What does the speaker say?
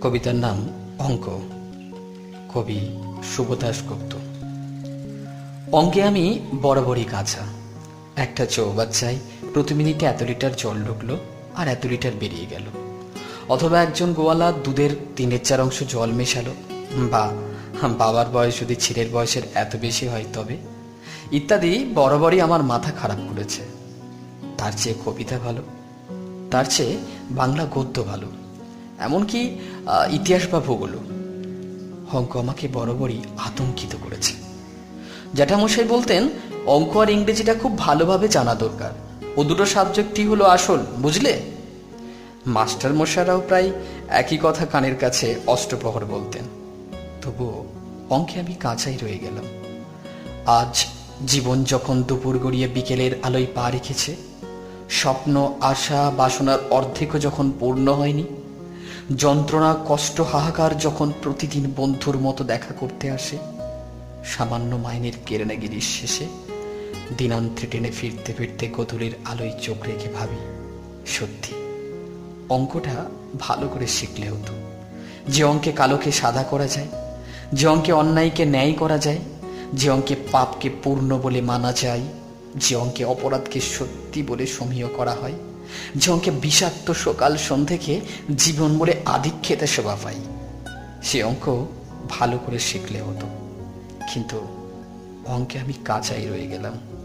কবিতার নাম অঙ্ক। কবি শুভদাস গুপ্ত। অঙ্কে আমি বরাবরই কাঁচা। একটা চৌবাচ্চায় প্রতি মিনিটে এত লিটার জল ঢুকলো আর এত লিটার বেরিয়ে গেল। অথবা একজন গোয়ালা দুধের তিনের চার অংশ জল মেশালো। বা, বাবার বয়স যদি ছেলের বয়সের এত বেশি হয় তবে। ইত্যাদি বরাবরই আমার মাথা খারাপ করেছে। তার চেয়ে কবিতা ভালো। তার চেয়ে বাংলা গদ্য ভালো। এমনকি ইতিহাস বা ভূগোল। অঙ্ক আমাকে বরাবরই আতঙ্কিত করেছে। জ্যাঠামশাই বলতেন, অঙ্ক আর ইংরেজিটা খুব ভালোভাবে জানা দরকার। ও দুটো সাবজেক্টই হলো আসল, বুঝলে? মাস্টার মশারাও প্রায় একই কথা কানের কাছে অষ্টপ্রহর বলতেন। তবুও অঙ্কে আমি কাঁচাই রয়ে গেলাম। আজ জীবন যখন দুপুর গড়িয়ে বিকেলের আলোয় পা রেখেছে, স্বপ্ন, আশা, বাসনার অর্ধেকও যখন পূর্ণ হয়নি যন্ত্রণা, কষ্ট, হাহাকার যখন প্রতিদিন বন্ধুর মতো দেখা করতে আসে, সামান্য মাইনের কেরানাগিরির শেষে দিনান্ত্রে টেনে ফিরতে ফিরতে গোধূলির আলোয় চোখ রেখে ভাবি, সত্যি, অঙ্কটা ভালো করে শিখলে হতো। যে অঙ্কে কালোকে সাদা করা যায়, যে অঙ্কে অন্যায়কে ন্যায় করা যায়, যে অঙ্কে পাপকে পূর্ণ বলে মানা যায়, যে অঙ্কে অপরাধকে সত্যি বলে সমীহ করা হয় অঙ্কে বিষাক্ত সকাল সন্ধেকে জীবন বলে খেতে শোভা পাই সে অঙ্ক ভালো করে শিখলে হতো। কিন্তু অঙ্কে আমি কাঁচাই রয়ে গেলাম।